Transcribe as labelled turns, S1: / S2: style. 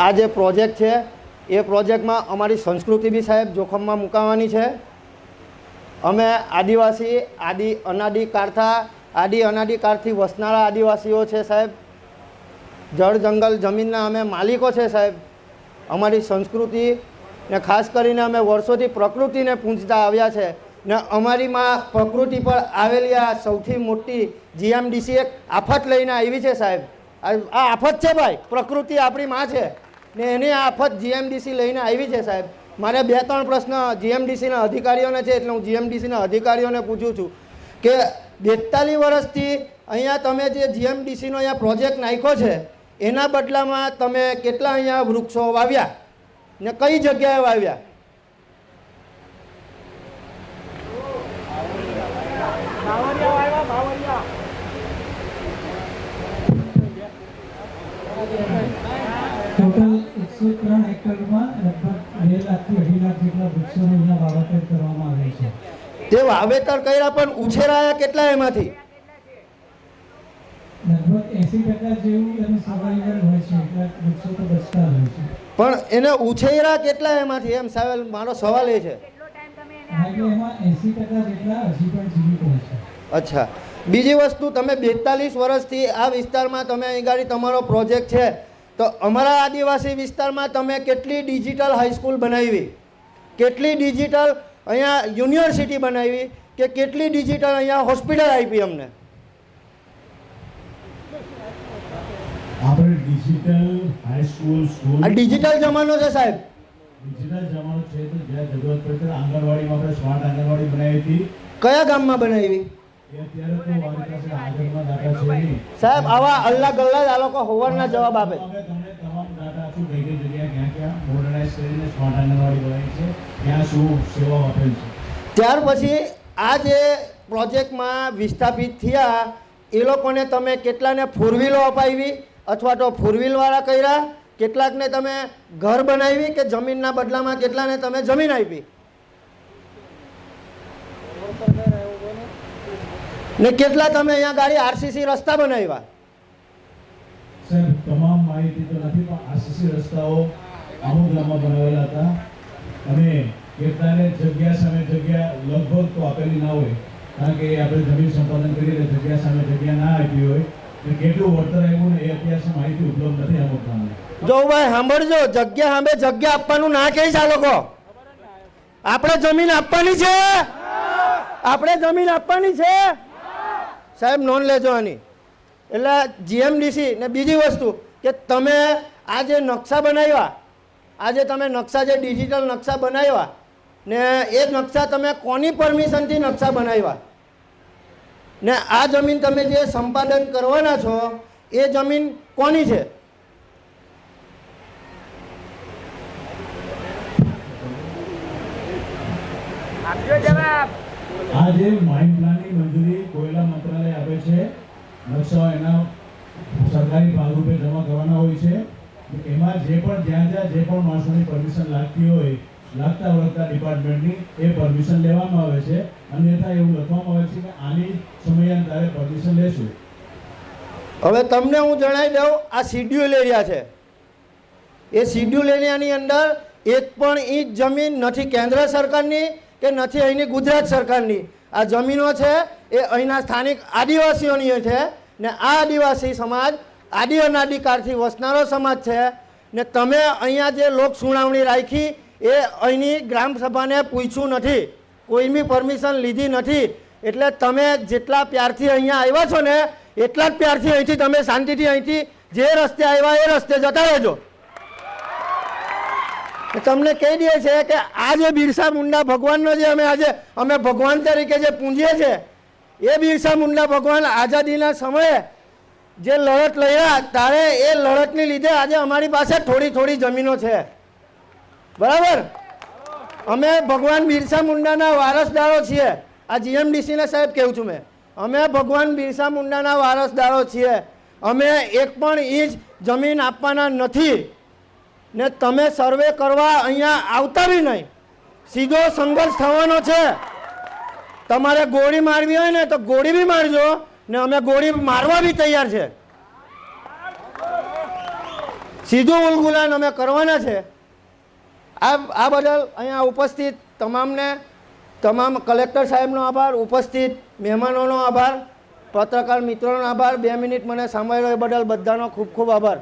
S1: આ જે પ્રોજેક્ટ છે, એ પ્રોજેક્ટમાં અમારી સંસ્કૃતિ બી સાહેબ જોખમમાં મુકાવાની છે. અમે આદિવાસી, આદિ અનાદિ કાળથા આદિ અનાદિ કાળથી વસનારા આદિવાસીઓ છે સાહેબ. જળ, જંગલ, જમીનના અમે માલિકો છે સાહેબ. અમારી સંસ્કૃતિ ને ખાસ કરીને અમે વર્ષોથી પ્રકૃતિને પૂંજતા આવ્યા છે ને અમારીમાં પ્રકૃતિ પર આવેલી આ સૌથી મોટી જીએમડીસી એક આફત લઈને આવી છે સાહેબ. આ આ આફત છે ભાઈ, પ્રકૃતિ આપણી માં છે. ને એની આફત જીએમડીસી લઈને આવી છે સાહેબ. મારે બે ત્રણ પ્રશ્ન જીએમડીસીના અધિકારીઓને છે એટલે હું જીએમડીસીના અધિકારીઓને પૂછું છું કે બેતાલીસ વર્ષથી અહીંયા તમે જે જીએમડીસીનો અહીંયા પ્રોજેક્ટ નાખ્યો છે, એના બદલામાં તમે કેટલા અહીંયા વૃક્ષો વાવ્યા ને કઈ જગ્યાએ વાવ્યા?
S2: ટોટલ એકસો ત્રણ એકરમાં લગભગ બે લાખથી અઢી લાખ જેટલા વૃક્ષોનું અહીંયા વાવેતર કરવામાં આવે છે.
S1: તે વાવેતર કર્યા પણ ઉછેરાયા કેટલા એમાંથી?
S2: લગભગ એસી ટકા જેવું એનું સર્વાઈવલ હોય છે એટલે વૃક્ષો તો બચતા હોય છે.
S1: પણ એને ઉછેરા કેટલા એમાંથી? એમ સાહેબ મારો સવાલ એ છે. અચ્છા. બીજી વસ્તુ તમે બેતાલીસ વર્ષથી આ વિસ્તારમાં તમે અહીં ગાડી તમારો પ્રોજેક્ટ છે. તો અમારા આદિવાસી વિસ્તારમાં તમે કેટલી ડિજિટલ હાઈસ્કૂલ બનાવી? કેટલી ડિજિટલ અહીંયા યુનિવર્સિટી બનાવી કે કેટલી ડિજિટલ અહીંયા હોસ્પિટલ આપી અમને?
S3: આપણે ડિજિટલ હાઈસ્કૂલ સ્કૂલ
S1: આ ડિજિટલ જમાનો છે સાહેબ.
S3: ડિજિટલ જમાનો છે તો જ્યાં જરૂરત પડે આંગણવાડીમાં આપણે સ્માર્ટ આંગણવાડી બનાવી હતી.
S1: કયા ગામમાં બનાવી? સાહેબ, આવા અલ્લા ગલ્લા આ લોકો હોવાના જવાબ આપે. ત્યાર પછી આ જે પ્રોજેક્ટમાં વિસ્થાપિત થયા, એ લોકોને તમે કેટલાને ફોર અપાવી અથવા તો ફોર વ્હીલવાળા કર્યા? કેટલાકને તમે ઘર બનાવી કે જમીનના બદલામાં કેટલાને તમે જમીન આપી? ને કેટલા તમે અહીંયા ગાડી આરસીસી રસ્તા બનાવ્યા?
S3: સાહેબ તમામ માહિતી તો નથી પણ આરસીસી રસ્તાઓ અમુક ગામમાં બનાવેલા હતા. અને કેટલાને જગ્યા સામે જગ્યા લગભગ તો આપેલી ના હોય કારણ કે આપણે જમીન સંપાદન કરીએ જગ્યા સામે જગ્યા ના આપી હોય. ને કેટલું વળતર આવ્યું ને એ અત્યારે માહિતી ઉપલબ્ધ નથી અમુક ગામમાં.
S1: જો ભાઈ સાંભળજો જગ્યા સામે જગ્યા આપવાનું ના કહીશ આ લોકો. આપણે જમીન આપવાની છે? આપણે જમીન આપવાની છે? સાહેબ નોંધ લેજો આની. એટલે જીએમડીસી ને બીજી વસ્તુ કે તમે આ જે નકશા બનાવ્યા આજે તમે નકશા જે ડિજિટલ નકશા બનાવ્યા ને એ નકશા તમે કોની પરમિશનથી નકશા બનાવ્યા? ને આ જમીન તમે જે સંપાદન કરવાના છો એ જમીન કોની છે?
S3: આજે માઇન્ડ પ્લાનની મંજૂરી કોયલા છે. નકશાઓ એના સરકારી ભાગરૂપે જમા કરવાના હોય છે. એમાં જે પણ જ્યાં જ્યાં જે પણ માણસોની પરમિશન લાગતી હોય, લાગતા વળગતા ડિપાર્ટમેન્ટની એ પરમિશન લેવામાં આવે છે. અન્યથા એવું લખવામાં આવે છે કે આની સમયાંતરે પરમિશન લેશું.
S1: હવે તમને હું જણાવી દઉં, આ શિડ્યુલ એરિયા છે. એ શિડ્યુલ એરિયાની અંદર એક પણ ઇંચ જમીન નથી કેન્દ્ર સરકારની કે નથી અહીંની ગુજરાત સરકારની. આ જમીનો છે, એ અહીંના સ્થાનિક આદિવાસીઓની છે ને આ આદિવાસી સમાજ આદિ અનાદિકાળથી વસનારો સમાજ છે ને તમે અહીંયા જે લોક સુનાવણી રાખી, એ અહીંની ગ્રામસભાને પૂછ્યું નથી કોઈ બી પરમિશન લીધી નથી, એટલે તમે જેટલા પ્યારથી અહીંયા આવ્યા છો ને, એટલા જ પ્યારથી અહીંથી તમે શાંતિથી અહીંથી જે રસ્તે આવ્યા એ રસ્તે જતા રહેજો. તમને કહી દઈએ છે કે આ જે બિરસા મુંડા ભગવાનનો જે અમે આજે, અમે ભગવાન તરીકે જે પૂંજીએ છીએ, એ બિરસા મુંડા ભગવાન આઝાદીના સમયે જે લડત લડ્યા, ત્યારે એ લડતની લીધે આજે અમારી પાસે થોડી થોડી જમીનો છે. બરાબર? અમે ભગવાન બિરસા મુંડાના વારસદારો છીએ. આ જીએમડીસીને સાહેબ કહું છું મેં? અમે ભગવાન બિરસા મુંડાના વારસદારો છીએ. અમે એક પણ ઇંચ જમીન આપવાના નથી. ને તમે સર્વે કરવા અહીંયા આવતા બી નહીં. સીધો સંઘર્ષ થવાનો છે. તમારે ગોળી મારવી હોય ને તો ગોળી બી મારજો ને અમે ગોળી મારવા બી તૈયાર છે. સીધું ઉલગુલાન અમે કરવાના છે. આ આ બદલ અહીંયા ઉપસ્થિત તમામને, તમામ કલેક્ટર સાહેબનો આભાર, ઉપસ્થિત મહેમાનોનો આભાર, પત્રકાર મિત્રોનો આભાર. બે મિનિટ મને સાંભળ્યો એ બદલ બધાનો ખૂબ ખૂબ આભાર.